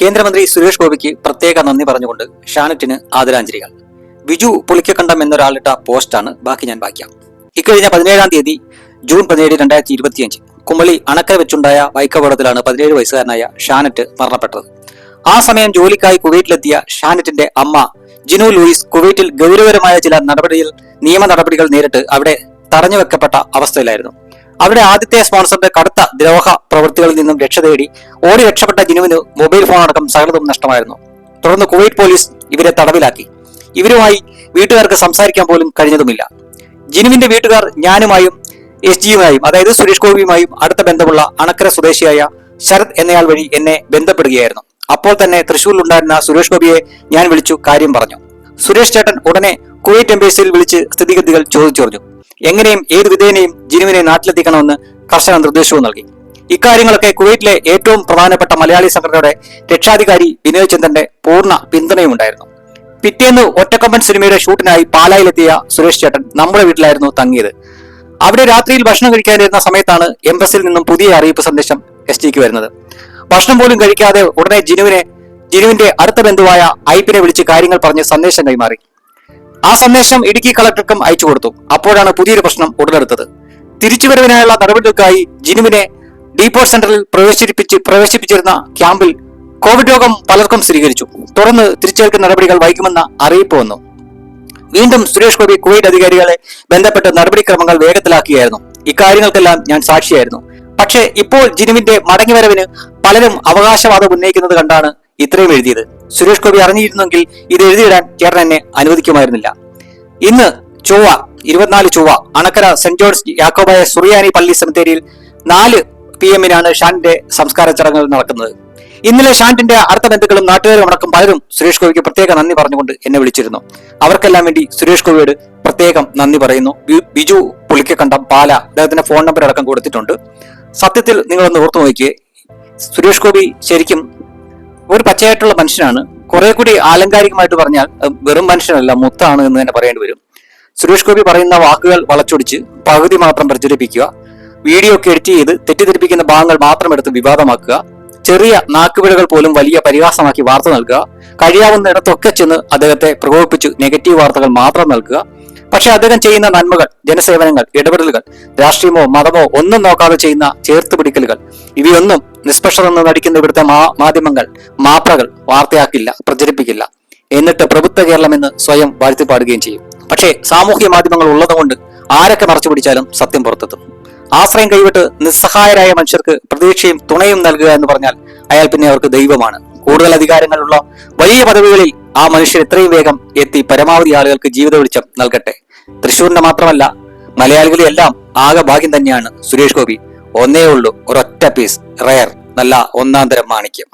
കേന്ദ്രമന്ത്രി സുരേഷ് ഗോപിക്ക് പ്രത്യേക നന്ദി പറഞ്ഞുകൊണ്ട് ഷാനറ്റിന് ആദരാഞ്ജലികൾ. ബിജു പുളിക്കക്കണ്ടം എന്നൊരാളിട്ട പോസ്റ്റാണ് ബാക്കി ഞാൻ വായിക്കാം. ഇക്കഴിഞ്ഞ പതിനേഴാം തീയതി ജൂൺ പതിനേഴ് രണ്ടായിരത്തി ഇരുപത്തിയഞ്ച് കുമളി അണക്കര വെച്ചുണ്ടായ ബൈക്കപകടത്തിലാണ് പതിനേഴ് വയസ്സുകാരനായ ഷാനറ്റ് മരണപ്പെട്ടത്. ആ സമയം ജോലിക്കായി കുവൈറ്റിലെത്തിയ ഷാനറ്റിന്റെ അമ്മ ജിനു ലൂയിസ് കുവൈറ്റിൽ ഗൗരവകരമായ ചില നടപടിയിൽ നിയമ നടപടികൾ നേരിട്ട് അവിടെ തടഞ്ഞു വെക്കപ്പെട്ട അവസ്ഥയിലായിരുന്നു. അവിടെ ആദ്യത്തെ സ്പോൺസറുടെ കടുത്ത ദ്രോഹ പ്രവൃത്തികളിൽ നിന്നും രക്ഷ തേടി ഓടി രക്ഷപ്പെട്ട ജിനുവിന് മൊബൈൽ ഫോൺ അടക്കം സകലതും നഷ്ടമായിരുന്നു. തുടർന്ന് കുവൈറ്റ് പോലീസ് ഇവരെ തടവിലാക്കി. ഇവരുമായി വീട്ടുകാർക്ക് സംസാരിക്കാൻ പോലും കഴിഞ്ഞതുമില്ല. ജിനുവിന്റെ വീട്ടുകാർ ഞാനുമായും എസ് ജിയുമായും അതായത് സുരേഷ് ഗോപിയുമായും അടുത്ത ബന്ധമുള്ള അണക്കര സ്വദേശിയായ ശരത് എന്നയാൾ വഴി എന്നെ ബന്ധപ്പെടുകയായിരുന്നു. അപ്പോൾ തന്നെ തൃശൂരിലുണ്ടായിരുന്ന സുരേഷ് ഗോപിയെ ഞാൻ വിളിച്ചു കാര്യം പറഞ്ഞു. സുരേഷ് ചേട്ടൻ ഉടനെ കുവൈറ്റ് എംബസിയിൽ വിളിച്ച് സ്ഥിതിഗതികൾ ചോദിച്ചറിഞ്ഞു. എങ്ങനെയും ഏത് വിധേനയും ജിനുവിനെ നാട്ടിലെത്തിക്കണമെന്ന് കർശന നിർദ്ദേശവും നൽകി. ഇക്കാര്യങ്ങളൊക്കെ കുവൈറ്റിലെ ഏറ്റവും പ്രധാനപ്പെട്ട മലയാളി സംഘടനയുടെ രക്ഷാധികാരി വിനോദ് ചന്ദ്രന്റെ പൂർണ പിന്തുണയുമുണ്ടായിരുന്നു പിറ്റേന്ന് ഒറ്റക്കമ്പൻ സിനിമയുടെ ഷൂട്ടിനായി പാലായിലെത്തിയ സുരേഷ് ചേട്ടൻ നമ്മുടെ വീട്ടിലായിരുന്നു തങ്ങിയത്. അവിടെ രാത്രിയിൽ ഭക്ഷണം കഴിക്കാനിരുന്ന സമയത്താണ് എംബസിൽ നിന്നും പുതിയ അറിയിപ്പ് സന്ദേശം എസ് ടിക്ക് വരുന്നത്. ഭക്ഷണം പോലും കഴിക്കാതെ ഉടനെ ജിനുവിനെ ജിനുവിന്റെ അടുത്ത ബന്ധുവായ ഐപ്പിനെ വിളിച്ച് കാര്യങ്ങൾ പറഞ്ഞ് സന്ദേശം കൈമാറി. ആ സന്ദേശം ഇടുക്കി കളക്ടർക്കും അയച്ചു കൊടുത്തു. അപ്പോഴാണ് പുതിയൊരു പ്രശ്നം ഉടലെടുത്തത്. തിരിച്ചുവരവിനായുള്ള നടപടികൾക്കായി ജിനുവിനെ ഡീപോർട്ട് സെന്ററിൽ പ്രവേശിപ്പിച്ച് പ്രവേശിപ്പിച്ചിരുന്ന ക്യാമ്പിൽ കോവിഡ് രോഗം പലർക്കും സ്ഥിരീകരിച്ചു. തുടർന്ന് തിരിച്ചേൽക്കൽ നടപടികൾ വൈകുമെന്ന അറിയിപ്പ് വന്നു. വീണ്ടും സുരേഷ് ഗോപി കുവൈറ്റ് അധികാരികളെ ബന്ധപ്പെട്ട് നടപടിക്രമങ്ങൾ വേഗത്തിലാക്കിയായിരുന്നു. ഇക്കാര്യങ്ങൾക്കെല്ലാം ഞാൻ സാക്ഷിയായിരുന്നു. പക്ഷേ ഇപ്പോൾ ജിനുവിന്റെ മടങ്ങിവരവിന് പലരും അവകാശവാദം ഉന്നയിക്കുന്നത് കണ്ടാണ് ഇത്രയും എഴുതിയത്. സുരേഷ് ഗോപി അറിഞ്ഞിരുന്നെങ്കിൽ ഇത് എഴുതിയിടാൻ ചേട്ടൻ എന്നെ അനുവദിക്കുമായിരുന്നില്ല. ഇന്ന് ചൊവ്വ ഇരുപത്തിനാല് ചൊവ്വ അണക്കര സെന്റ് ജോർജ് യാക്കോബായ സുറിയാനി പള്ളി സെമിത്തേരിയിൽ നാല് പി എമ്മിനാണ് ഷാന്റെ സംസ്കാര ചടങ്ങുകൾ നടക്കുന്നത്. ഇന്നലെ ഷാന്റിന്റെ അടുത്ത ബന്ധുക്കളും നാട്ടുകാരും അടക്കം പലരും സുരേഷ് ഗോപിക്ക് പ്രത്യേക നന്ദി പറഞ്ഞുകൊണ്ട് എന്നെ വിളിച്ചിരുന്നു. അവർക്കെല്ലാം വേണ്ടി സുരേഷ് ഗോപിയോട് പ്രത്യേകം നന്ദി പറയുന്നു. ബിജു പുളിക്കക്കണ്ടം പാല അദ്ദേഹത്തിന്റെ ഫോൺ നമ്പർ അടക്കം കൊടുത്തിട്ടുണ്ട്. സത്യത്തിൽ നിങ്ങളൊന്ന് ഓർത്തു നോക്കിയേ സുരേഷ് ഗോപി ശരിക്കും ഒരു പച്ചയായിട്ടുള്ള മനുഷ്യനാണ്. കുറെ കൂടി ആലങ്കാരികമായിട്ട് പറഞ്ഞാൽ വെറും മനുഷ്യനല്ല മുത്താണ് എന്ന് തന്നെ പറയേണ്ടി വരും. സുരേഷ് ഗോപി പറയുന്ന വാക്കുകൾ വളച്ചൊടിച്ച് പകുതി മാത്രം പ്രചരിപ്പിക്കുക. വീഡിയോ ഒക്കെ എഡിറ്റ് ചെയ്ത് തെറ്റിദ്ധരിപ്പിക്കുന്ന ഭാഗങ്ങൾ മാത്രം എടുത്ത് വിവാദമാക്കുക. ചെറിയ നാക്കുപിഴകൾ പോലും വലിയ പരിഹാസമാക്കി വാർത്ത നൽകുക. കഴിയാവുന്ന ഇടത്തൊക്കെ ചെന്ന് അദ്ദേഹത്തെ പ്രകോപിപ്പിച്ച് നെഗറ്റീവ് വാർത്തകൾ മാത്രം നൽകുക. പക്ഷെ അദ്ദേഹം ചെയ്യുന്ന നന്മകൾ ജനസേവനങ്ങൾ ഇടപെടലുകൾ രാഷ്ട്രീയമോ മതമോ ഒന്നും നോക്കാതെ ചെയ്യുന്ന ചേർത്ത് പിടിക്കലുകൾ ഇവയൊന്നും നിഷ്പക്ഷതെന്ന് നടിക്കുന്ന ഇവിടുത്തെ മാധ്യമങ്ങൾ മാപ്രകൾ വാർത്തയാക്കില്ല പ്രചരിപ്പിക്കില്ല. എന്നിട്ട് പ്രബുദ്ധ കേരളം എന്ന് സ്വയം വാഴ്ത്തിപ്പാടുകയും ചെയ്യും. പക്ഷേ സാമൂഹ്യ മാധ്യമങ്ങൾ ഉള്ളതുകൊണ്ട് ആരൊക്കെ മറച്ചു പിടിച്ചാലും സത്യം പുറത്തെത്തും. ആശ്രയം കൈവിട്ട് നിസ്സഹായരായ മനുഷ്യർക്ക് പ്രതീക്ഷയും തുണയും നൽകുക എന്ന് പറഞ്ഞാൽ അയാൾ പിന്നെ അവർക്ക് ദൈവമാണ്. കൂടുതൽ അധികാരങ്ങളുള്ള വലിയ പദവികളിൽ ആ മനുഷ്യർ എത്രയും വേഗം എത്തി പരമാവധി ആളുകൾക്ക് ജീവിത വെളിച്ചം നൽകട്ടെ. തൃശ്ശൂരിന്റെ മാത്രമല്ല മലയാളികളെല്ലാം ആകെ ഭാഗ്യം തന്നെയാണ് സുരേഷ് ഗോപി. ഒന്നേ ഉള്ളൂ ഒരൊറ്റ പീസ് റയർ നല്ല ഒന്നാം തരം മാണിക്യം.